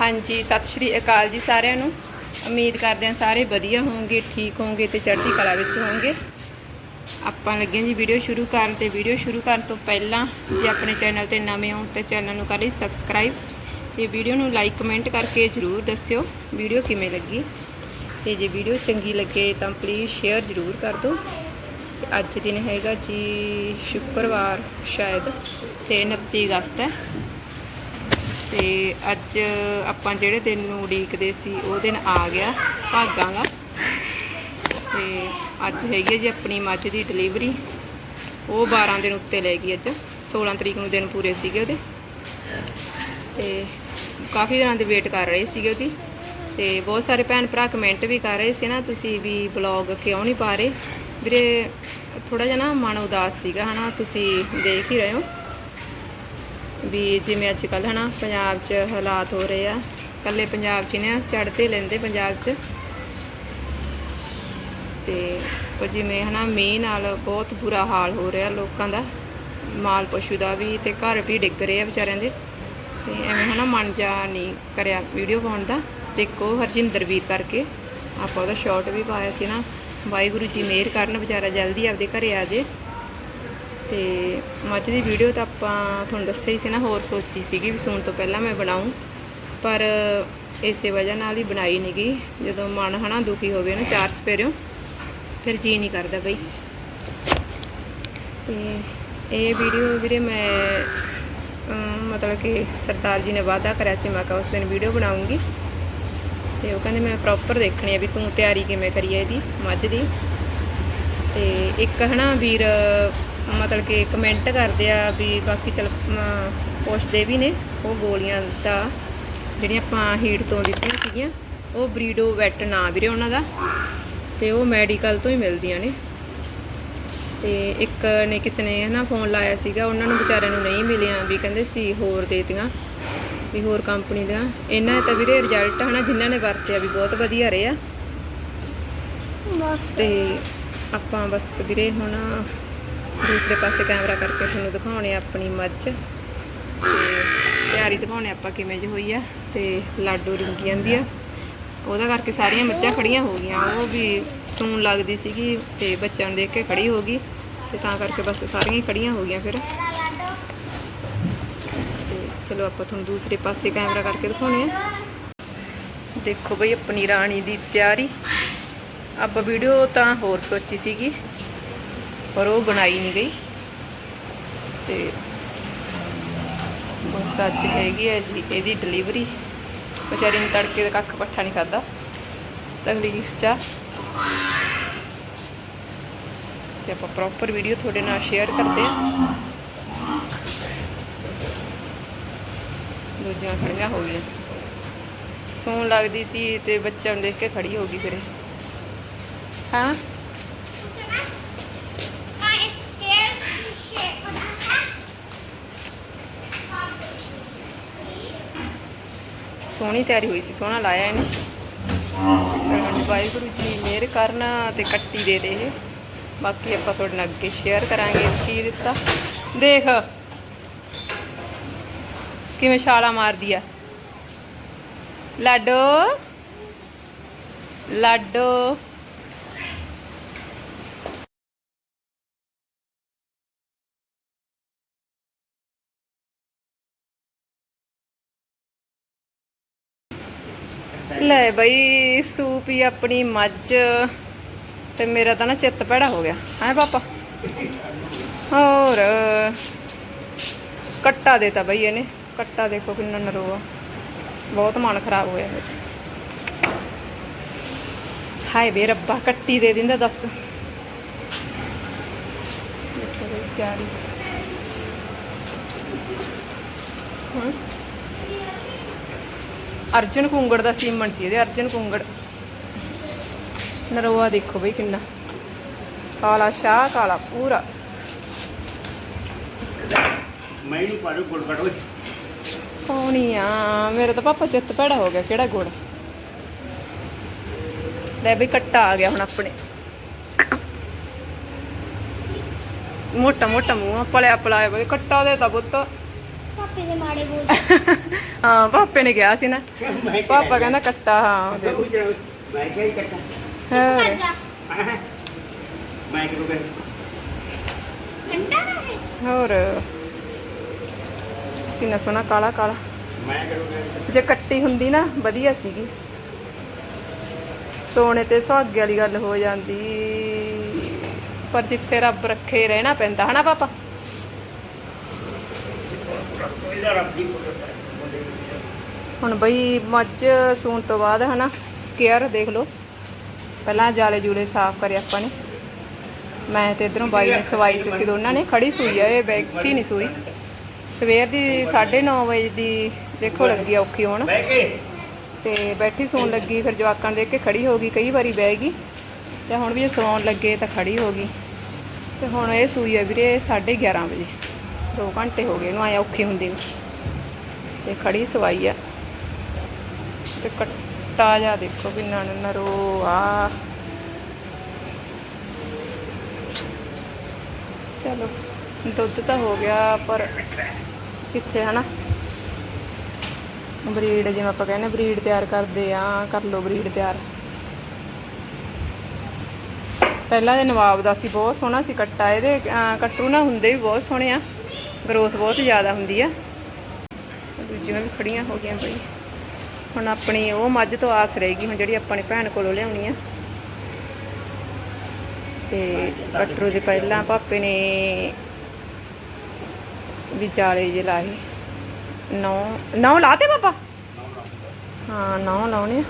ਹਾਂਜੀ, ਸਤਿ ਸ਼੍ਰੀ ਅਕਾਲ ਜੀ ਸਾਰਿਆਂ ਨੂੰ। ਉਮੀਦ ਕਰਦੇ ਹਾਂ ਸਾਰੇ ਵਧੀਆ ਹੋਵੋਗੇ ਠੀਕ ਹੋਵੋਗੇ ਤੇ ਚੜ੍ਹਦੀ ਕਲਾ ਵਿੱਚ ਹੋਵੋਗੇ ਆਪਾਂ ਲੱਗੇ ਹਾਂ ਜੀ ਵੀਡੀਓ ਸ਼ੁਰੂ ਕਰਨ ਤੇ ਵੀਡੀਓ ਸ਼ੁਰੂ ਕਰਨ ਤੋਂ ਪਹਿਲਾਂ ਜੇ ਆਪਣੇ ਚੈਨਲ ਤੇ ਨਵੇਂ ਹੋ ਤਾਂ ਚੈਨਲ ਨੂੰ ਕਰ ਲਈ ਸਬਸਕ੍ਰਾਈਬ ਤੇ ਵੀਡੀਓ ਨੂੰ ਲਾਈਕ ਕਮੈਂਟ ਕਰਕੇ ਜ਼ਰੂਰ ਦੱਸਿਓ ਵੀਡੀਓ ਕਿਵੇਂ ਲੱਗੀ। ਤੇ ਜੇ ਵੀਡੀਓ ਚੰਗੀ ਲੱਗੇ ਤਾਂ ਪਲੀਜ਼ ਸ਼ੇਅਰ ਜ਼ਰੂਰ ਕਰ ਦਿਓ। ਤੇ ਅੱਜ ਦਿਨ ਹੈਗਾ ਜੀ ਸ਼ੁੱਕਰਵਾਰ ਸ਼ਾਇਦ ਤੇ 29 ਅਗਸਤ ਹੈ। ਤੇ ਅੱਜ ਆਪਾਂ ਜਿਹੜੇ ਦਿਨ ਨੂੰ ਉਡੀਕਦੇ ਸੀ, ਉਹ ਦਿਨ ਆ ਗਿਆ ਭਾਗਾਂ ਦਾ। ਤੇ ਅੱਜ ਹੈਗੀ ਹੈ ਜੀ ਆਪਣੀ ਮੱਝ ਦੀ ਡਿਲੀਵਰੀ ਉਹ 12 ਦਿਨ ਉੱਤੇ ਲੈ ਗਈ ਅੱਜ। 16 ਤਰੀਕ ਨੂੰ ਦਿਨ ਪੂਰੇ ਸੀਗੇ ਉਹਦੇ। ਤੇ ਕਾਫੀ ਦਿਨਾਂ ਦੇ ਵੇਟ ਕਰ ਰਹੇ ਸੀਗੇ ਉਹਦੀ। ਤੇ ਬਹੁਤ ਸਾਰੇ ਭੈਣ ਭਰਾ ਕਮੈਂਟ ਵੀ ਕਰ ਰਹੇ ਸੀ ਨਾ, ਤੁਸੀਂ ਵੀ ਬਲੌਗ ਕਿਉਂ ਨਹੀਂ ਪਾ ਰਹੇ? ਵੀਰੇ ਥੋੜਾ ਜਿਹਾ ਨਾ ਮਨ ਉਦਾਸ ਸੀਗਾ, ਹਨਾ? ਤੁਸੀਂ ਦੇਖ ਹੀ ਰਹੇ ਹੋ। ਵੀ ਜਿਵੇਂ ਅੱਜ ਕੱਲ੍ਹ ਹਨਾ ਪੰਜਾਬ 'ਚ ਹਾਲਾਤ ਹੋ ਰਹੇ ਆ ਕੱਲੇ ਪੰਜਾਬ 'ਚ ਨੇ ਚੜ੍ਹਦੇ ਲੈਂਦੇ ਪੰਜਾਬ 'ਚ। ਤੇ ਉਹ ਜਿਵੇਂ ਹਨਾ ਮੀਂਹ ਨਾਲ ਬਹੁਤ ਬੁਰਾ ਹਾਲ ਹੋ ਰਿਹਾ ਲੋਕਾਂ ਦਾ, ਮਾਲ ਪਸ਼ੂ ਦਾ ਵੀ ਤੇ ਘਰ ਵੀ ਡਿੱਗ ਰਹੇ ਆ ਵਿਚਾਰਿਆਂ ਦੇ। ਤੇ ਐਵੇਂ ਹਨਾ ਮਨ ਜਾ ਨਹੀਂ ਕਰਿਆ ਵੀਡੀਓ ਪਾਉਣ ਦਾ। ਤੇ ਇੱਕੋ ਹਰਜਿੰਦਰ ਵੀਰ ਕਰਕੇ, ਆਪਾਂ ਉਹਦਾ ਸ਼ਾਰਟ ਵੀ ਪਾਇਆ ਸੀ ਨਾ। ਵਾਹਿਗੁਰੂ ਜੀ ਮਿਹਰ ਕਰਨ ਵਿਚਾਰਾ ਜਲਦੀ ਆਪਦੇ ਘਰੇ ਆ ਜੇ। ਤੇ ਮੱਝ ਦੀ ਵੀਡੀਓ ਤਾਂ ਆਪਾਂ ਤੁਹਾਨੂੰ ਦੱਸਿਆ ਹੀ ਸੀ ਨਾ, ਹੋਰ ਸੋਚੀ ਸੀਗੀ ਵੀ ਸੂਣ ਤੋਂ ਪਹਿਲਾਂ ਮੈਂ ਬਣਾਉਂ ਪਰ ਇਸੇ ਵਜ੍ਹਾ ਨਾਲ ਹੀ ਬਣਾਈ ਨਹੀਂ ਗਈ। ਜਦੋਂ ਮਨ ਹਨਾ ਦੁਖੀ ਹੋਵੇ ਨਾ ਚਾਰ ਸਪੇਰਿਓ, ਫਿਰ ਜੀ ਨਹੀਂ ਕਰਦਾ ਬਈ। ਤੇ ਇਹ ਵੀਡੀਓ ਵੀਰੇ ਮੈਂ ਮਤਲਬ ਕਿ ਸਰਦਾਰ ਜੀ ਨੇ ਵਾਅਦਾ ਕਰਿਆ ਸੀ, ਮੈਂ ਕਿਹਾ ਉਸ ਦਿਨ ਵੀਡੀਓ ਬਣਾਉਂਗੀ ਤੇ ਉਹ ਕਹਿੰਦੇ ਮੈਂ ਪ੍ਰੋਪਰ ਦੇਖਣੀ ਆ ਵੀ ਤੂੰ ਤਿਆਰੀ ਕਿਵੇਂ ਕਰੀ ਹੈ ਇਹਦੀ, ਮੱਝ ਦੀ। ਤੇ ਇੱਕ ਹਨਾ ਵੀਰ ਮਤਲਬ ਕਿ ਕਮੈਂਟ ਕਰਦੇ ਆ ਵੀ ਬਾਕੀ ਚਲ ਪੁੱਛਦੇ ਵੀ ਨੇ ਉਹ ਗੋਲੀਆਂ ਦਾ ਜਿਹੜੀਆਂ ਆਪਾਂ ਹੀਟ ਤੋਂ ਦਿੱਤੀਆਂ ਸੀਗੀਆਂ ਉਹ ਬਰੀਡੋ ਵੈਟ ਨਾ ਵੀਰੇ ਉਹਨਾਂ ਦਾ ਤੇ ਉਹ ਮੈਡੀਕਲ ਤੋਂ ਹੀ ਮਿਲਦੀਆਂ ਨੇ। ਤੇ ਇੱਕ ਨੇ ਕਿਸੇ ਨੇ ਹਨਾ ਫੋਨ ਲਾਇਆ ਸੀਗਾ ਉਹਨਾਂ ਨੂੰ ਵਿਚਾਰਿਆਂ ਨੂੰ ਨਹੀਂ ਮਿਲੀਆਂ ਵੀ ਕਹਿੰਦੇ ਸੀ ਹੋਰ ਦੇਤੀਆਂ ਵੀ ਹੋਰ ਕੰਪਨੀ ਦੀਆਂ। ਇਹਨਾਂ ਦੇ ਤਾਂ ਵੀਰੇ ਰਿਜ਼ਲਟ ਹਨਾ ਜਿਨ੍ਹਾਂ ਨੇ ਵਰਤਿਆ ਵੀ ਬਹੁਤ ਵਧੀਆ ਰਿਹਾ। ਬਸ। ਤੇ ਆਪਾਂ ਬਸ ਵੀਰੇ ਹੁਣ ਦੂਸਰੇ ਪਾਸੇ ਕੈਮਰਾ ਕਰਕੇ ਤੁਹਾਨੂੰ ਦਿਖਾਉਣੇ ਆਪਣੀ ਮੱਝ। ਤੇ ਤਿਆਰੀ ਦਿਖਾਉਣੇ ਆਪਾਂ ਕਿਵੇਂ ਜਿਹੀ ਹੋਈ ਆ ਤੇ ਲਾਡੂ ਰਿੰਗੀ ਜਾਂਦੀ ਆ ਉਹਦਾ ਕਰਕੇ ਸਾਰੀਆਂ ਮੱਝਾਂ ਖੜੀਆਂ ਹੋ ਗਈਆਂ। ਉਹ ਵੀ ਸੂਣ ਲੱਗਦੀ ਸੀਗੀ ਤੇ ਬੱਚਿਆਂ ਨੂੰ ਦੇਖ ਕੇ ਖੜੀ ਹੋ ਗਈ। ਤੇ ਤਾਂ ਕਰਕੇ ਬਸ ਸਾਰੀਆਂ ਹੀ ਖੜੀਆਂ ਹੋ ਗਈਆਂ ਫਿਰ। ਤੇ ਚਲੋ ਆਪਾਂ ਤੁਹਾਨੂੰ ਦੂਸਰੇ ਪਾਸੇ ਕੈਮਰਾ ਕਰਕੇ ਦਿਖਾਉਣੇ ਆ। ਦੇਖੋ ਬਈ ਆਪਣੀ ਰਾਣੀ ਦੀ ਤਿਆਰੀ। ਆਪਾਂ ਵੀਡੀਓ ਤਾਂ ਹੋਰ ਸੋਚੀ ਸੀਗੀ। ਪਰ ਉਹ ਬਣਾਈ ਨਹੀਂ ਗਈ। ਤੇ ਬਸ ਅੱਜ ਹੈਗੀ ਹੈ ਜੀ, ਇਹਦੀ ਡਿਲੀਵਰੀ ਵਿਚਾਰੀ ਨੂੰ ਤੜਕੇ ਦਾ ਕੱਖ ਪੱਠਾ ਨਹੀਂ ਖਾਦਾ ਤਕਲੀਫ ਚ ਤੇ ਆਪਾਂ ਪ੍ਰੋਪਰ ਵੀਡੀਓ ਤੁਹਾਡੇ ਨਾਲ ਸ਼ੇਅਰ ਕਰਦੇ ਆ। ਦੂਜੀਆਂ ਖੜੀਆਂ ਹੋ ਗਈਆਂ। ਸੌਣ ਲੱਗਦੀ ਸੀ ਤੇ ਬੱਚਿਆਂ ਨੂੰ ਦੇਖ ਕੇ ਖੜੀ ਹੋ ਗਈ ਫਿਰ। ਇਹ। ਹਾਂ? ਸੋਹਣੀ ਤਿਆਰੀ ਹੋਈ ਸੀ, ਸੋਹਣਾ ਲਾਇਆ ਇਹਨੇ। ਵਾਹਿਗੁਰੂ ਜੀ ਮਿਹਰ ਕਰਨ ਤੇ ਕੱਟੀ ਦੇ ਦੇ ਇਹ। ਬਾਕੀ ਆਪਾਂ ਤੁਹਾਡੇ ਨਾਲ ਅੱਗੇ ਸ਼ੇਅਰ ਕਰਾਂਗੇ ਕੀ ਦਿੱਤਾ ਦੇਖ। ਕਿਵੇਂ ਛਾਲਾ ਮਾਰਦੀ ਆ। ਲਾਡੋ। ਲਾਡੋ। ਲੈ ਬਈ, ਸੂਪ ਹੀ ਆਪਣੀ ਮੱਝ, ਤੇ ਮੇਰਾ ਤਾਂ ਨਾ ਚਿੱਤ ਭੈੜਾ ਹੋ ਗਿਆ। ਹੈ ਪਾਪਾ? ਹੋਰ, ਕੱਟਾ ਦੇਤਾ ਬਈ ਇਹਨੇ। ਕੱਟਾ ਦੇਖੋ ਕਿੰਨਾ ਨਰੋਆ। ਬਹੁਤ ਮਨ ਖਰਾਬ ਹੋਇਆ ਮੇਰਾ ਹਾਏ ਬੇ ਰੱਬਾ, ਕੱਟੀ ਦੇ ਦਿੰਦਾ ਦੱਸ। ਦੇਖੋ ਬਈ, ਤਿਆਰੀ। ਹਾਂ ਅਰਜਨ ਕੁੰਗੜ ਦਾ ਸੀਮਨ ਸੀ ਇਹਦੇ ਅਰਜਨ ਕੁੰਗੜ। ਨਰੋਆ ਦੇਖੋ ਬਈ ਕਿੰਨਾ। ਕਾਲਾ ਸ਼ਾਹ ਕਾਲਾ ਪੂਰਾ। ਮੈਂ ਨਹੀਂ ਪਾੜੂ ਗੁੜ ਕੱਢ ਪਾਉਣੀ ਆ। ਮੇਰੇ ਤਾਂ ਪਾਪਾ ਚਿੱਤ ਭੈੜਾ ਹੋ ਗਿਆ ਕਿਹੜਾ ਗੁੜ? ਲੈ ਬਈ ਕੱਟਾ ਆ ਗਿਆ ਹੁਣ ਆਪਣੇ। ਮੋਟਾ ਮੋਟਾ ਮੂੰਹ ਪਲਿਆ ਪਲਾਇਆ ਬਈ ਕੱਟਾ ਦੇ ਤਾਂ ਪੁੱਤ। ਪਾਪੇ ਦੇ ਮਾੜੇ ਬੋਲ ਹਾਂ ਪਾਪੇ ਨੇ ਕਿਹਾ ਸੀ ਨਾ। ਪਾਪਾ ਕਹਿ ਕਹਿੰਦਾ ਕੱਟਾ ਹਾਂ ਮੈਂ ਕਿਹਾ ਹੀ ਕੱਟਾ ਹੋਰ ਕਰ ਜਾ। ਹੈਂ? ਮੈਂ ਕਿਉਂ ਕਰ ਠੰਡਾ ਨਾ ਹੈ ਹੋਰ। ਕਿੰਨਾ ਸੋਹਣਾ ਕਾਲਾ ਕਾਲਾ। ਮੈਂ ਕਰੂੰਗਾ ਜੇ ਕੱਟੀ ਹੁੰਦੀ ਨਾ ਵਧੀਆ ਸੀਗੀ। ਸੋਨੇ ਤੇ ਸੁਹਾਗੇ ਵਾਲੀ ਗੱਲ ਹੋ ਜਾਂਦੀ। ਪਰ ਜਿੱਥੇ ਰੱਬ ਰੱਖੇ ਰਹਿਣਾ ਪੈਂਦਾ ਹਨਾ ਪਾਪਾ? ਇਹਦਾ ਰੱਬੀ ਹੁਣ ਬਈ ਮੱਝ ਸੂਣ ਤੋਂ ਬਾਅਦ ਹਨਾ, ਕੇਅਰ ਦੇਖ ਲਓ। ਪਹਿਲਾਂ ਜਾਲੇ ਜੂਲੇ ਸਾਫ਼ ਕਰੇ ਆਪਾਂ ਨੇ। ਮੈਂ ਤੇ ਇਧਰੋਂ ਬਾਈ ਨੇ ਸਵਾਈ ਸੀ ਸੀ ਦੋਨਾਂ ਨੇ, ਖੜੀ ਸੂਈ ਆ, ਇਹ ਬੈਠੀ ਨਹੀਂ ਸੂਈ। ਸਵੇਰ ਦੀ 9:30 ਵਜੇ ਦੀ ਦੇਖੋ ਲੱਗੀ ਆ ਔਖੀ ਹੋਣ। ਬਹਿ ਕੇ ਤੇ ਬੈਠੀ ਸੌਣ ਲੱਗੀ, ਫਿਰ ਜਵਾਕਾਂ ਨੂੰ ਦੇਖ ਕੇ ਖੜੀ ਹੋ ਗਈ, ਕਈ ਵਾਰੀ ਬਹਿ ਗਈ। ਤੇ ਹੁਣ ਵੀ ਜੇ ਸੌਣ ਲੱਗੇ ਤਾਂ ਖੜੀ ਹੋ ਗਈ। ਤੇ ਹੁਣ ਇਹ ਸੂਈ ਆ ਵੀਰੇ 11:30 ਵਜੇ। 2 ਘੰਟੇ ਹੋ ਗਏ, ਇਹਨੂੰ ਆਇਆ ਔਖੀ ਹੁੰਦੀ ਨੂੰ। ਤੇ ਖੜੀ ਸਵਾਈ ਆ। ਤੇ ਕੱਟਾ ਜਾ ਦੇਖੋ ਕਿੰਨਾ ਨਰੋ, ਆ। ਚਲੋ, ਦੁੱਧ ਤਾਂ ਹੋ ਗਿਆ, ਪਰ ਕਿੱਥੇ ਹਨਾ? ਬਰੀਡ ਜਿਵੇਂ ਆਪਾਂ ਕਹਿੰਦੇ ਬਰੀਡ ਤਿਆਰ ਕਰਦੇ ਆ, ਕਰ ਲੋ ਬਰੀਡ ਤਿਆਰ। ਪਹਿਲਾਂ ਦੇ ਨਵਾਬ ਦਾ ਸੀ, ਬਹੁਤ ਸੋਹਣਾ ਸੀ ਕੱਟਾ, ਇਹਦੇ ਕੱਟੂ ਨਾ ਹੁੰਦੇ ਵੀ ਬਹੁਤ ਸੋਹਣੇ ਆ। ਗਰੋਥ ਬਹੁਤ ਜ਼ਿਆਦਾ ਹੁੰਦੀ ਆ। ਦੂਜੀਆਂ ਵੀ ਖੜੀਆਂ ਹੋ ਗਈਆਂ ਬਈ। ਹੁਣ ਆਪਣੀ ਉਹ ਮੱਝ ਤੋਂ ਆਸ ਰਹੇਗੀ ਹੁਣ ਜਿਹੜੀ ਆਪਾਂ ਨੇ ਭੈਣ ਕੋਲੋਂ ਲਿਆਉਣੀ ਆ। ਤੇ ਕਟਰੂ ਦੇ ਪਹਿਲਾਂ ਪਾਪੇ ਨੇ ਵੀ ਜਾਲੇ ਜੇ ਲਾਏ। ਨੌ ਨੌ ਲਾਤੇ ਪਾਪਾ? ਹਾਂ, ਨੌ ਲਾਉਣੇ ਆ।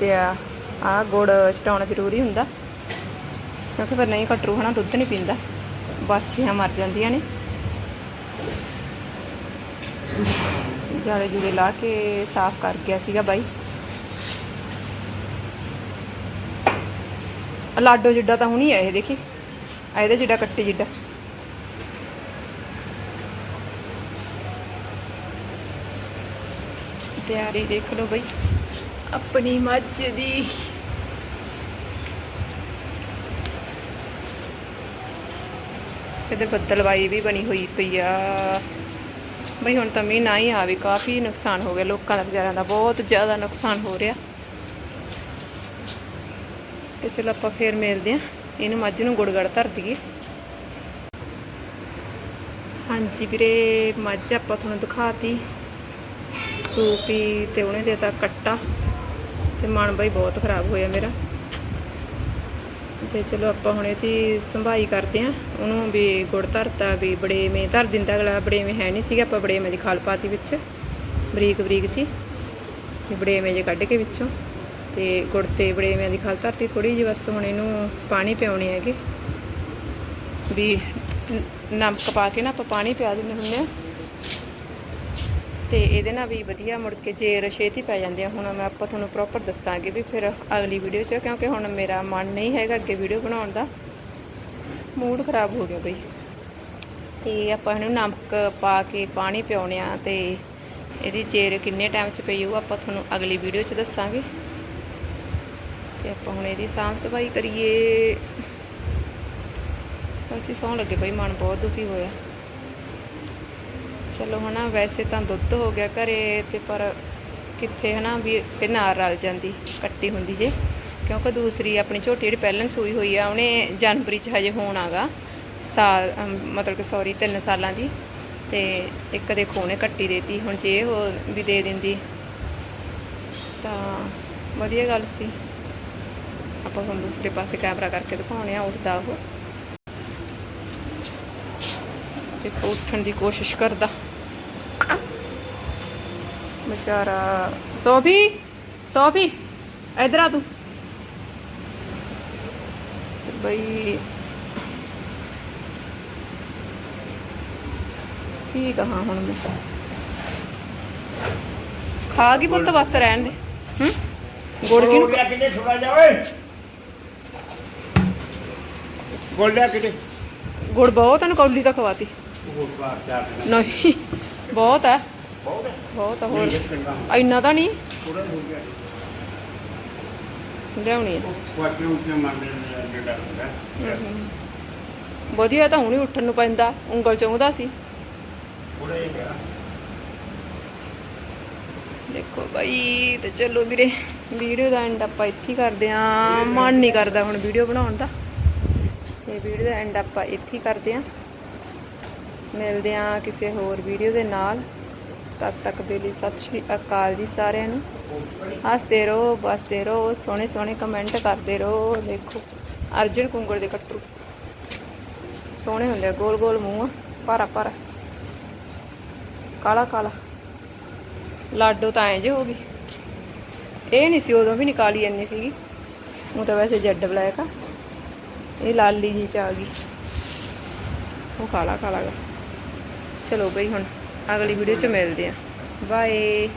ਤੇ ਆ ਆ ਗੁੜ ਛਟਾਉਣਾ ਜ਼ਰੂਰੀ ਹੁੰਦਾ। ਕਿਉਂਕਿ ਫਿਰ ਨਹੀਂ ਕਟਰੂ ਹਨਾ, ਦੁੱਧ ਨਹੀਂ ਪੀਂਦਾ। ਬਾਛੀਆਂ ਮਰ ਜਾਂਦੀਆਂ ਨੇ। ਜਾਲੇ ਜੂਲੇ ਲਾ ਕੇ ਸਾਫ਼ ਕਰ ਗਿਆ ਸੀਗਾ ਬਾਈ। ਲਾਡੋ ਜਿੱਡਾ ਤਾਂ ਹੁਣੀ ਆ ਇਹ ਦੇਖੀ? ਆ ਇਹਦੇ ਜਿੱਡਾ ਕੱਟੀ ਜਿੱਡਾ। ਤਿਆਰੀ ਦੇਖ ਲਓ ਬਈ। ਆਪਣੀ ਮੱਝ ਦੀ ਇਹਦੇ ਬੱਦਲਵਾਈ ਵੀ ਬਣੀ ਹੋਈ ਪਈ ਆ। ਬਈ ਹੁਣ ਤਾਂ ਮੀਂਹ ਨਾ ਹੀ ਆਵੇ, ਕਾਫੀ ਨੁਕਸਾਨ ਹੋ ਗਿਆ ਲੋਕਾਂ ਦਾ ਵਿਚਾਰਿਆਂ ਦਾ, ਬਹੁਤ ਜ਼ਿਆਦਾ ਨੁਕਸਾਨ ਹੋ ਰਿਹਾ। ਤੇ ਚਲੋ ਆਪਾਂ ਫੇਰ ਮਿਲਦੇ ਆ ਇਹਨੂੰ ਮੱਝ ਨੂੰ ਗੁੜਗੜ ਧਰ ਦਈਏ। ਹਾਂਜੀ ਵੀਰੇ, ਮੱਝ ਆਪਾਂ ਤੁਹਾਨੂੰ ਦਿਖਾਤੀ। ਸੂਪੀ ਤੇ ਉਹਨੇ ਦੇਤਾ ਕੱਟਾ। ਤੇ ਮਨ ਬਈ ਬਹੁਤ ਖਰਾਬ ਹੋਇਆ ਮੇਰਾ। ਤੇ ਚਲੋ ਆਪਾਂ ਹੁਣ ਇਹਦੀ ਸੰਭਾਈ ਕਰਦੇ ਆ ਉਹਨੂੰ ਵੀ ਗੁੜ ਧਰਤਾ ਵੀ ਬੜੇਵੇਂ ਧਰ ਦਿੰਦਾ ਅਗਲਾ ਬੜੇਵੇਂ ਹੈ ਨਹੀਂ ਸੀਗਾ, ਆਪਾਂ ਬੜੇਵੇਂ ਦੀ ਖਾਲ ਪਾਤੀ ਵਿੱਚ, ਬਰੀਕ ਬਰੀਕ ਜੀ। ਤੇ ਬੜੇਵੇਂ ਜੇ ਕੱਢ ਕੇ ਵਿੱਚੋਂ। ਤੇ ਗੁੜ ਤੇ ਬੜੇਵੇਂ ਦੀ ਖਾਲ ਧਰਤੀ ਥੋੜੀ ਜਿਹੀ, ਬਸ ਹੁਣ ਇਹਨੂੰ ਪਾਣੀ ਪਿਆਉਣੇ ਹੈਗੇ। ਵੀ ਨਮਕ ਪਾ ਕੇ ਨਾ ਆਪਾਂ ਪਾਣੀ ਪਿਆ ਦਿੰਦੇ ਹੁੰਦੇ ਆ ਤੇ ਇਹਦੇ ਨਾਲ ਵੀ ਵਧੀਆ ਮੁੜ ਕੇ ਜੇਰ ਛੇਤੀ ਪੈ ਜਾਂਦੇ ਆ, ਹੁਣ ਮੈਂ ਆਪਾਂ ਤੁਹਾਨੂੰ ਪ੍ਰੋਪਰ ਦੱਸਾਂਗੇ ਵੀ ਫਿਰ ਅਗਲੀ ਵੀਡੀਓ 'ਚ, ਕਿਉਂਕਿ ਹੁਣ ਮੇਰਾ ਮਨ ਨਹੀਂ ਹੈਗਾ ਅੱਗੇ ਵੀਡੀਓ ਬਣਾਉਣ ਦਾ। ਮੂਡ ਖਰਾਬ ਹੋ ਗਿਆ ਬਈ। ਤੇ ਆਪਾਂ ਇਹਨੂੰ ਨਮਕ ਪਾ ਕੇ ਪਾਣੀ ਪਿਆਉਣੇ ਆ ਤੇ ਇਹਦੀ ਜੇਰ ਕਿੰਨੇ ਟਾਈਮ 'ਚ ਪਈ ਉਹ ਆਪਾਂ ਤੁਹਾਨੂੰ ਅਗਲੀ ਵੀਡੀਓ 'ਚ ਦੱਸਾਂਗੇ। ਤੇ ਆਪਾਂ ਹੁਣ ਇਹਦੀ ਸਾਫ਼ ਸਫ਼ਾਈ ਕਰੀਏ। ਸੱਚੀ ਸੌਣ ਲੱਗੇ ਬਈ, ਮਨ ਬਹੁਤ ਦੁਖੀ ਹੋਇਆ। ਚਲੋ ਹਨਾ, ਵੈਸੇ ਤਾਂ ਦੁੱਧ ਹੋ ਗਿਆ ਘਰੇ ਤੇ ਪਰ ਕਿੱਥੇ ਹਨਾ ਵੀ ਇਹ ਨਾਲ ਰਲ ਜਾਂਦੀ, ਕੱਟੀ ਹੁੰਦੀ ਜੇ। ਕਿਉਂਕਿ ਦੂਸਰੀ ਆਪਣੀ ਝੋਟੀ ਜਿਹੜੀ ਪਹਿਲਾਂ ਸੂਈ ਹੋਈ ਆ, ਉਹਨੇ ਜਨਵਰੀ ਚ ਹਜੇ ਹੋਣ ਆਗਾ। ਸਾਲ ਮਤਲਬ ਕਿ ਸੌਰੀ 3 ਸਾਲਾਂ ਦੀ। ਤੇ ਇੱਕ ਦੇ ਖੋਣੇ ਕੱਟੀ ਦੇਤੀ, ਹੁਣ ਜੇ ਉਹ ਵੀ ਦੇ ਦਿੰਦੀ, ਤਾਂ ਵਧੀਆ ਗੱਲ ਸੀ। ਆਪਾਂ ਹੁਣ ਦੂਸਰੇ ਪਾਸੇ ਕੈਮਰਾ ਕਰਕੇ ਦਿਖਾਉਣੇ ਆ, ਉੱਠਦਾ ਉਹ। ਦੇਖੋ ਉੱਠਣ ਦੀ ਕੋਸ਼ਿਸ਼ ਕਰਦਾ। ਵਿਚਾਰਾ ਸੋਫੀ ਸੋਫੀ ਇਧਰ ਆ ਤੂੰ। ਤੇ ਬਈ ਕੀ ਕਹਾਂ ਹੁਣ ਮੈਂ? ਖਾ ਗਈ ਪੁੱਤ ਬਸ ਰਹਿਣ ਦੇ। ਹੂੰ? ਗੁੜ ਹੋ ਕਿਨੂੰ ਗਿਆ ਕਿਤੇ ਥੋੜਾ ਜਾ ਓਏ। ਗੋਲਡਿਆ ਕਿਤੇ। ਗੁੜ ਬਹੁਤ ਹਨ ਕੌਲੀ ਤਾਂ ਖਵਾਤੀ। ਨਹੀਂ ਬਹੁਤ ਹੈ ਬਹੁਤ ਹੈ ਬਹੁਤ ਆ ਹੋਰ ਇੰਨਾ ਤਾਂ ਨਹੀਂ? ਥੋੜਾ ਹੋ ਗਿਆ ਲਿਆਉਣੀ ਹੈ। ਕੁਆਟਰ ਉੱਤੇ ਮੰਨਦੇ ਨੇ ਜਿਹੜਾ ਹੁੰਦਾ ਵਧੀਆ ਤਾਂ ਹੁਣੇ ਉੱਠਣ ਨੂੰ ਪੈਂਦਾ, ਉਂਗਲ ਚੁੰਗਦਾ ਸੀ। ਥੋੜੇ ਜਿਹਾ ਦੇਖੋ ਬਾਈ, ਤੇ ਚਲੋ ਵੀਰੇ, ਵੀਡੀਓ ਦਾ ਐਂਡ ਆਪਾਂ ਇੱਥੇ ਕਰਦੇ ਆ ਮਨ ਨਹੀਂ ਕਰਦਾ ਹੁਣ ਵੀਡੀਓ ਬਣਾਉਣ ਦਾ। ਤੇ ਵੀਡੀਓ ਦਾ ਐਂਡ ਆਪਾਂ ਇੱਥੇ ਕਰਦੇ ਆ ਮਿਲਦੇ ਆ ਕਿਸੇ ਹੋਰ ਵੀਡੀਓ ਦੇ ਨਾਲ। ਤਦ ਤੱਕ ਦੇ ਲਈ ਸਤਿ ਸ਼੍ਰੀ ਅਕਾਲ ਜੀ ਸਾਰਿਆਂ ਨੂੰ। ਹੱਸਦੇ ਰਹੋ, ਬਸਦੇ ਰਹੋ, ਸੋਹਣੇ ਸੋਹਣੇ ਕਮੈਂਟ ਕਰਦੇ ਰਹੋ, ਦੇਖੋ, ਅਰਜਨ ਕੁੰਗੜ ਦੇ ਕੱਟੂ ਸੋਹਣੇ ਹੁੰਦੇ ਆ, ਗੋਲ ਗੋਲ ਮੂੰਹ ਭਾਰਾ ਭਾਰਾ। ਕਾਲਾ ਕਾਲਾ। ਲਾਡੋ ਤਾਂ ਐਂ ਜੇ ਹੋ ਗਈ ਇਹ ਨਹੀਂ ਸੀ, ਉਦੋਂ ਵੀ ਨਿਕਾਲੀ ਇੰਨੀ ਸੀਗੀ। ਉਹ ਤਾਂ ਵੈਸੇ ਜੈਡ ਬਲੈਕ ਆ। ਇਹ ਲਾਲੀ ਜੀ ਚ ਆ ਗਈ। ਉਹ ਕਾਲਾ ਕਾਲਾ ਗਾ। ਚਲੋ ਬਈ ਹੁਣ ਅਗਲੀ ਵੀਡੀਓ ਚ ਮਿਲਦੇ ਆ ਬਾਏ